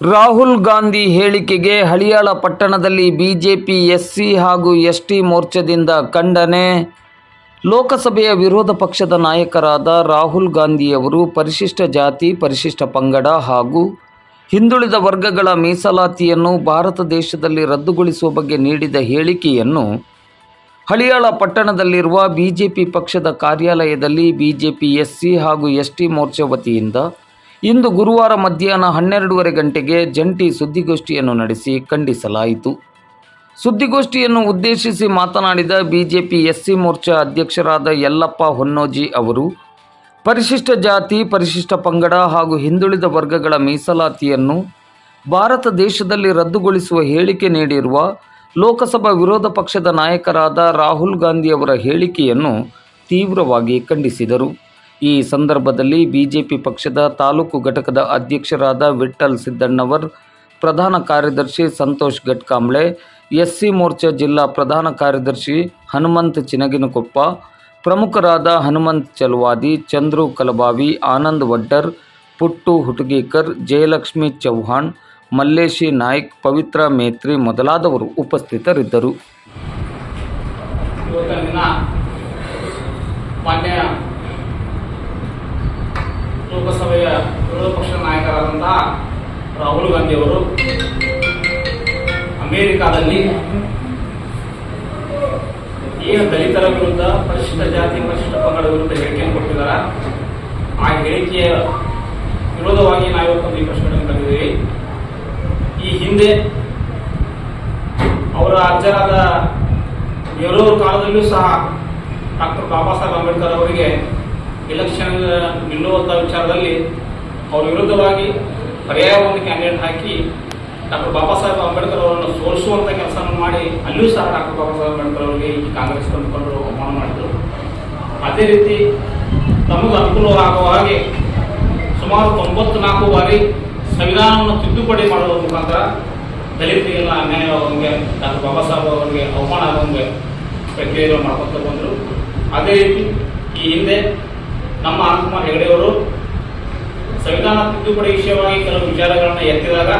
ರಾಹುಲ್ ಗಾಂಧಿ ಹೇಳಿಕೆಗೆ ಹಳಿಯಾಳ ಪಟ್ಟಣದಲ್ಲಿ BJP, SC ಹಾಗೂ ಎಸ್ಟಿ ಮೋರ್ಚಾದಿಂದ ಖಂಡನೆ. ಲೋಕಸಭೆಯ ವಿರೋಧ ಪಕ್ಷದ ನಾಯಕರಾದ ರಾಹುಲ್ ಗಾಂಧಿಯವರು ಪರಿಶಿಷ್ಟ ಜಾತಿ, ಪರಿಶಿಷ್ಟ ಪಂಗಡ ಹಾಗೂ ಹಿಂದುಳಿದ ವರ್ಗಗಳ ಮೀಸಲಾತಿಯನ್ನು ಭಾರತ ದೇಶದಲ್ಲಿ ರದ್ದುಗೊಳಿಸುವ ಬಗ್ಗೆ ನೀಡಿದ ಹೇಳಿಕೆಯನ್ನು ಹಳಿಯಾಳ ಪಟ್ಟಣದಲ್ಲಿರುವ ಬಿಜೆಪಿ ಪಕ್ಷದ ಕಾರ್ಯಾಲಯದಲ್ಲಿ ಬಿಜೆಪಿ, ಎಸ್ಸಿ ಹಾಗೂ ಎಸ್ಟಿ ಮೋರ್ಚಾ ವತಿಯಿಂದ ಇಂದು ಗುರುವಾರ ಮಧ್ಯಾಹ್ನ ಹನ್ನೆರಡೂವರೆ ಗಂಟೆಗೆ ಜಂಟಿ ಸುದ್ದಿಗೋಷ್ಠಿಯನ್ನು ನಡೆಸಿ ಖಂಡಿಸಲಾಯಿತು. ಸುದ್ದಿಗೋಷ್ಠಿಯನ್ನು ಉದ್ದೇಶಿಸಿ ಮಾತನಾಡಿದ ಬಿಜೆಪಿ ಎಸ್ಸಿ ಮೋರ್ಚಾ ಅಧ್ಯಕ್ಷರಾದ ಯಲ್ಲಪ್ಪ ಹೊನ್ನೋಜಿ ಅವರು, ಪರಿಶಿಷ್ಟ ಜಾತಿ, ಪರಿಶಿಷ್ಟ ಪಂಗಡ ಹಾಗೂ ಹಿಂದುಳಿದ ವರ್ಗಗಳ ಮೀಸಲಾತಿಯನ್ನು ಭಾರತ ದೇಶದಲ್ಲಿ ರದ್ದುಗೊಳಿಸುವ ಹೇಳಿಕೆ ನೀಡಿರುವ ಲೋಕಸಭಾ ವಿರೋಧ ಪಕ್ಷದ ನಾಯಕರಾದ ರಾಹುಲ್ ಗಾಂಧಿಯವರ ಹೇಳಿಕೆಯನ್ನು ತೀವ್ರವಾಗಿ ಖಂಡಿಸಿದರು. ಈ ಸಂದರ್ಭದಲ್ಲಿ ಬಿಜೆಪಿ ಪಕ್ಷದ ತಾಲೂಕು ಘಟಕದ ಅಧ್ಯಕ್ಷರಾದ ವಿಠಲ್ ಸಿದ್ದಣ್ಣವರ್, ಪ್ರಧಾನ ಕಾರ್ಯದರ್ಶಿ ಸಂತೋಷ್ ಗಟ್ಕಾಂಬ್ಳೆ, ಎಸ್ಸಿ ಮೋರ್ಚಾ ಜಿಲ್ಲಾ ಪ್ರಧಾನ ಕಾರ್ಯದರ್ಶಿ ಹನುಮಂತ್ ಚಿನಗಿನಕೊಪ್ಪ, ಪ್ರಮುಖರಾದ ಹನುಮಂತ್ ಚಲವಾದಿ, ಚಂದ್ರು ಕಲಬಾವಿ, ಆನಂದ್ ವಡ್ಡರ್, ಪುಟ್ಟು ಹುಟಗೇಕರ್, ಜಯಲಕ್ಷ್ಮಿ ಚೌಹಾಣ್ ಮಲ್ಲೇಶಿ ನಾಯ್ಕ್, ಪವಿತ್ರ ಮೇತ್ರಿ ಮೊದಲಾದವರು ಉಪಸ್ಥಿತರಿದ್ದರು. ಲೋಕಸಭೆಯ ವಿರೋಧ ಪಕ್ಷದ ನಾಯಕರಾದಂತಹ ರಾಹುಲ್ ಗಾಂಧಿ ಅವರು ಅಮೆರಿಕಾದಲ್ಲಿ ಏನು ದಲಿತರ ವಿರುದ್ಧ ಪರಿಶಿಷ್ಟ ಜಾತಿ, ಪರಿಶಿಷ್ಟ ಪಂಗಡ ವಿರುದ್ಧ ಹೇಳಿಕೆಯನ್ನು ಕೊಟ್ಟಿದ್ದಾರೆ. ಆ ಹೇಳಿಕೆಯ ವಿರೋಧವಾಗಿ ನಾವು ಒಂದು ಈ ಪ್ರಶ್ನೆಗಳನ್ನು ಕರೆದಿದ್ದೀವಿ. ಈ ಹಿಂದೆ ಅವರ ಅಜ್ಜರಾದ ನೆಹರೂರು ಕಾಲದಲ್ಲೂ ಸಹ ಡಾಕ್ಟರ್ ಬಾಬಾ ಸಾಹೇಬ್ ಅಂಬೇಡ್ಕರ್ ಅವರಿಗೆ ಎಲೆಕ್ಷನ್ ನಿಲ್ಲುವಂಥ ವಿಚಾರದಲ್ಲಿ ಅವ್ರ ವಿರುದ್ಧವಾಗಿ ಪರ್ಯಾಯ ಒಂದು ಕ್ಯಾಂಡಿಡೇಟ್ ಹಾಕಿ ಡಾಕ್ಟರ್ ಬಾಬಾ ಸಾಹೇಬ್ ಅಂಬೇಡ್ಕರ್ ಅವರನ್ನು ಸೋಲಿಸುವಂಥ ಕೆಲಸವನ್ನು ಮಾಡಿ ಅಲ್ಲಿಯೂ ಸಹ ಡಾಕ್ಟರ್ ಬಾಬಾ ಸಾಹೇಬ್ ಅಂಬೇಡ್ಕರ್ ಅವರಿಗೆ ಕಾಂಗ್ರೆಸ್ ಮುಖಂಡರು ಅವಮಾನ ಮಾಡಿದರು. ಅದೇ ರೀತಿ ತಮಗೆ ಅನುಕೂಲವಾಗುವ ಹಾಗೆ ಸುಮಾರು ತೊಂಬತ್ತು ನಾಲ್ಕು ಬಾರಿ ಸಂವಿಧಾನವನ್ನು ತಿದ್ದುಪಡಿ ಮಾಡುವ ಮುಖಾಂತರ ದಲಿತರಿಗೆಲ್ಲ ಅನ್ಯಾಯವಾಗುವಂಗೆ ಡಾಕ್ಟರ್ ಬಾಬಾ ಸಾಹೇಬ್ ಅವರಿಗೆ ಅವಮಾನ ಆಗುವಂಗೆ ಪ್ರಕ್ರಿಯೆಗಳು ಮಾಡ್ಕೊತ ಬಂದರು. ಅದೇ ರೀತಿ ಈ ಹಿಂದೆ ನಮ್ಮ ಅನಂತಕುಮಾರ್ ಹೆಗಡೆಯವರು ಸಂವಿಧಾನ ತಿದ್ದುಪಡಿ ವಿಷಯವಾಗಿ ಕೆಲವು ವಿಚಾರಗಳನ್ನು ಎತ್ತಿದಾಗ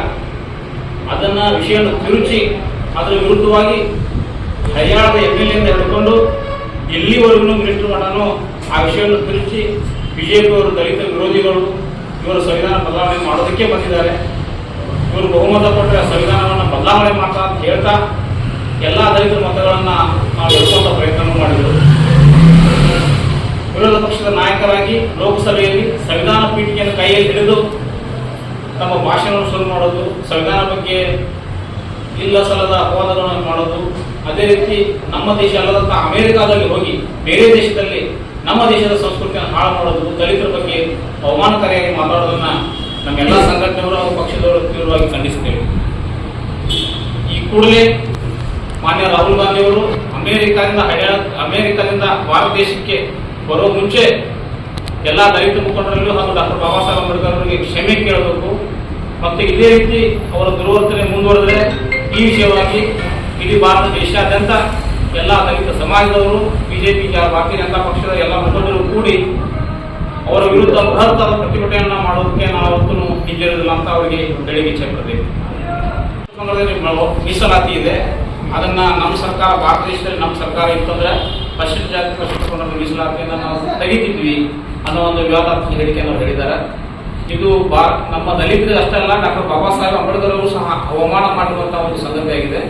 ಅದನ್ನ ವಿಷಯವನ್ನು ತಿರುಚಿ ಅದರ ವಿರುದ್ಧವಾಗಿ ಹರಿಯಾಣದ ಎಂ ಎಲ್ ಎಂದು ಹಿಡ್ಕೊಂಡು ಎಲ್ಲಿವರೆಗೂ ಮಿನಿಸ್ಟರ್ ಮಾಡನೋ ಆ ವಿಷಯವನ್ನು ತಿರುಚಿ ಬಿಜೆಪಿಯವರು ದಲಿತ ವಿರೋಧಿಗಳು ಇವರು ಸಂವಿಧಾನ ಬದಲಾವಣೆ ಮಾಡೋದಕ್ಕೆ ಬಂದಿದ್ದಾರೆ. ಇವರು ಬಹುಮತ ಕೊಟ್ಟರೆ ಸಂವಿಧಾನವನ್ನು ಬದಲಾವಣೆ ಮಾಡ್ತಾ ಅಂತ ಹೇಳ್ತಾ ಎಲ್ಲ ದಲಿತ ಮತಗಳನ್ನು ನಾವು ಎಳ್ಕೊಂಡ ಪ್ರಯತ್ನ ಮಾಡಿದರು. ವಿರೋಧ ಪಕ್ಷದ ನಾಯಕರಾಗಿ ಲೋಕಸಭೆಯಲ್ಲಿ ಸಂವಿಧಾನ ಪೀಠಿಕೆಯನ್ನು ಕೈಯಲ್ಲಿ ಹಿಡಿದು ತಮ್ಮ ಭಾಷಣವನ್ನು ಶುರು ಮಾಡೋದು, ಸಂವಿಧಾನ ಬಗ್ಗೆ ಇಲ್ಲ ಸಲ್ಲದ ಅಪವಾದಗಳನ್ನು ಮಾಡೋದು, ಅದೇ ರೀತಿ ನಮ್ಮ ದೇಶ ಅಲ್ಲದಂತ ಅಮೆರಿಕಾದಲ್ಲಿ ಹೋಗಿ ಬೇರೆ ದೇಶದಲ್ಲಿ ನಮ್ಮ ದೇಶದ ಸಂಸ್ಕೃತಿಯನ್ನು ಹಾಳು ಮಾಡೋದು, ದಲಿತರ ಬಗ್ಗೆ ಅವಮಾನಕಾರಿಯಾಗಿ ಮಾತಾಡೋದನ್ನ ನಮ್ಮೆಲ್ಲ ಸಂಘಟನೆಗಳು ಹಾಗೂ ಪಕ್ಷದವರು ತೀವ್ರವಾಗಿ ಖಂಡಿಸುತ್ತೇವೆ. ಈ ಕೂಡಲೇ ಮಾನ್ಯ ರಾಹುಲ್ ಗಾಂಧಿಯವರು ಅಮೆರಿಕದಿಂದ ಹರಿಯಾಣ ಅಮೆರಿಕದಿಂದ ಭಾರತ ದೇಶಕ್ಕೆ ಬರೋ ಮುಂಚೆ ಎಲ್ಲ ದಲಿತ ಮುಖಂಡರಲ್ಲೂ ಹಾಗೂ ಡಾಕ್ಟರ್ ಬಾಬಾ ಸಾಹೇಬ್ ಅಂಬೇಡ್ಕರ್ ಅವರಿಗೆ ಕ್ಷಮೆ ಕೇಳಬೇಕು. ಮತ್ತು ಇದೇ ರೀತಿ ಅವರ ದುರ್ವರ್ತನೆ ಮುಂದುವರೆದರೆ ಈ ವಿಷಯವಾಗಿ ಇಡೀ ಭಾರತ ದೇಶಾದ್ಯಂತ ಎಲ್ಲ ದಲಿತ ಸಮಾಜದವರು ಬಿಜೆಪಿ ಭಾರತೀಯ ಜನತಾ ಪಕ್ಷದ ಎಲ್ಲ ಮುಖಂಡರು ಕೂಡಿ ಅವರ ವಿರುದ್ಧ ಬೃಹತ್ತಾದ ಪ್ರತಿಭಟನೆಯನ್ನ ಮಾಡೋದಕ್ಕೆ ನಾವು ಹಿಂಜರಿದಿಲ್ಲ ಅಂತ ಅವರಿಗೆ ಬೆಳಿಗ್ಗೆ ಇಚ್ಛೆ ಪಡ್ತೀವಿ ಮೀಸಲಾತಿ ಇದೆ. ಅದನ್ನ ನಮ್ಮ ಸರ್ಕಾರ, ಭಾರತ ದೇಶದಲ್ಲಿ ನಮ್ಮ ಸರ್ಕಾರ ಇತ್ತಂದ್ರೆ ಪಶ್ಚಿಮ ಜಾತಿ ಪಂಗಡ ಮೀಸಲಾತಿಯನ್ನು ನಾವು ತೆಗಿತಿದ್ವಿ ಅನ್ನೋ ಒಂದು ವಿವಾದಾತ್ಮಕ ಹೇಳಿಕೆಯನ್ನು ಹೇಳಿದ್ದಾರೆ. ಇದು ಬಾ, ನಮ್ಮ ದಲಿತರಿಗೆ ಅಷ್ಟೇ ಅಲ್ಲ, ಡಾಕ್ಟರ್ ಬಾಬಾ ಸಾಹೇಬ್ ಅಂಬೇಡ್ಕರ್ ಅವರು ಸಹ ಅವಮಾನ ಮಾಡಿರುವಂತಹ ಒಂದು ಸಂಗತಿಯಾಗಿದೆ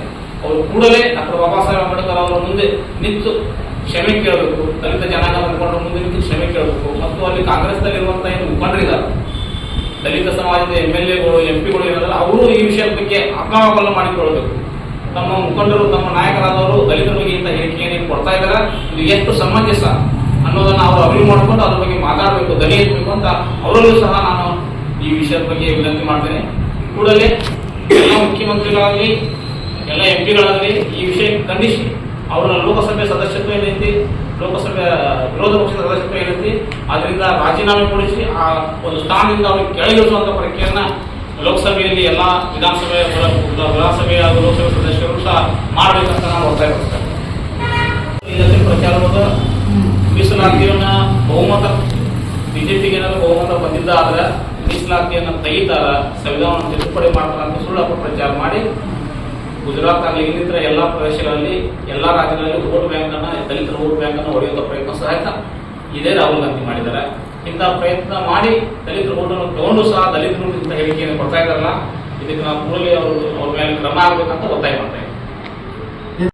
ಅವರು ಕೂಡಲೇ ಡಾಕ್ಟರ್ ಬಾಬಾ ಸಾಹೇಬ್ ಅಂಬೇಡ್ಕರ್ ಅವರ ಮುಂದೆ ನಿಂತು ಕ್ಷಮೆ ಕೇಳಬೇಕು, ದಲಿತ ಜನಾಂಗ ಮುಖಂಡರ ಮುಂದೆ ನಿಂತು ಕ್ಷಮೆ ಕೇಳಬೇಕು. ಮತ್ತು ಅಲ್ಲಿ ಕಾಂಗ್ರೆಸ್ನಲ್ಲಿರುವಂತಹ ಏನು ಮುಖಂಡರಿದ್ದಾರೆ, ದಲಿತ ಸಮಾಜದ ಎಂ ಎಲ್ ಎಗಳು, ಎಂ ಪಿಗಳು ಏನಾದ್ರೆ, ಅವರು ಈ ವಿಷಯದ ಬಗ್ಗೆ ಆತ್ಮಾವಲೋಕನ ಮಾಡಿಕೊಳ್ಳಬೇಕು. ತಮ್ಮ ಮುಖಂಡರು ತಮ್ಮ ನಾಯಕರಾದವರು ದಲಿತರ ಬಗ್ಗೆ ಇಂಥ ಹೇಳಿಕೆ ಏನು ಕೊಡ್ತಾ ಇದ್ದಾರೆ ಇದು ಎಷ್ಟು ಸಮಂಜಸ ಅನ್ನೋದನ್ನ ಅವರು ಅರಿವು ಮಾಡ್ಕೊಂಡು ಅದ್ರ ಬಗ್ಗೆ ಮಾತಾಡಬೇಕು ದನಿ ಎತ್ತಬೇಕು ಅಂತ ಅವರಲ್ಲೂ ಸಹ ನಾನು ಈ ವಿಷಯದ ಬಗ್ಗೆ ವಿನಂತಿ ಮಾಡ್ತೇನೆ. ಕೂಡಲೇ ಎಲ್ಲ ಮುಖ್ಯಮಂತ್ರಿಗಳಾಗಲಿ, ಎಲ್ಲ ಎಂ ಪಿಗಳಾಗಲಿ ಈ ವಿಷಯ ಖಂಡಿಸಿ, ಅವರನ್ನ ಲೋಕಸಭೆ ಸದಸ್ಯತ್ವ ಏನೈತಿ, ಲೋಕಸಭೆ, ವಿರೋಧ ಪಕ್ಷದ ಸದಸ್ಯತ್ವ ಏನೈತಿ, ಅದರಿಂದ ರಾಜೀನಾಮೆ ಕೊಡಿಸಿ ಆ ಒಂದು ಸ್ಥಾನದಿಂದ ಅವ್ರಿಗೆ ಕೆಳಗಿಳಿಸುವಂತ ಪ್ರಕ್ರಿಯೆಯನ್ನ ಲೋಕಸಭೆಯಲ್ಲಿ ಎಲ್ಲ ವಿಧಾನಸಭೆ ವಿಧಾನಸಭೆ ಹಾಗೂ ಲೋಕಸಭೆ ಸದಸ್ಯರು ಸಹ ಮಾಡಬೇಕಂತ ನಾನು ಒತ್ತಾಯ ಮೀಸಲಾತಿಯನ್ನ ಬಹುಮತ, ಬಿಜೆಪಿಗೆ ಏನಾದ್ರು ಬಹುಮತ ಬಂದಿದ್ದ ಆದ್ರೆ ಮೀಸಲಾತಿಯನ್ನ ತೆಗಿತಾರ ಸಂವಿಧಾನ ತಿದ್ದುಪಡಿ ಮಾಡ್ತಾರ ಅಂತ ಸುಳ್ಳು ಅಪಪ್ರಚಾರ ಮಾಡಿ ಗುಜರಾತ್ ಆಗಲಿ ಇನ್ನಿತರ ಎಲ್ಲ ಪ್ರದೇಶಗಳಲ್ಲಿ, ಎಲ್ಲಾ ರಾಜ್ಯಗಳಲ್ಲಿ ವೋಟ್ ಬ್ಯಾಂಕ್ ಅನ್ನ ದಲಿತರ ವೋಟ್ ಬ್ಯಾಂಕ್ ಅನ್ನು ಹೊಡೆಯುವಂತ ಪ್ರಯತ್ನ ಸಹಿತ ಇದೇ ರಾಹುಲ್ ಗಾಂಧಿ ಮಾಡಿದ್ದಾರೆ. ಇಂಥ ಪ್ರಯತ್ನ ಮಾಡಿ ದಲಿತರ ಓಟನ್ನು ತಗೊಂಡು ಸಹ ದಲಿತರು ಇಂಥ ಹೇಳಿಕೆಯನ್ನು ಕೊಡ್ತಾ ಇದ್ದಾರಲ್ಲ, ಇದಕ್ಕೆ ನಾವು ಕೂಡಲೇ ಅವರು ಅವ್ರ ಮೇಲೆ ಕ್ರಮ ಆಗ್ಬೇಕಂತ ಒತ್ತಾಯ ಮಾಡ್ತಾ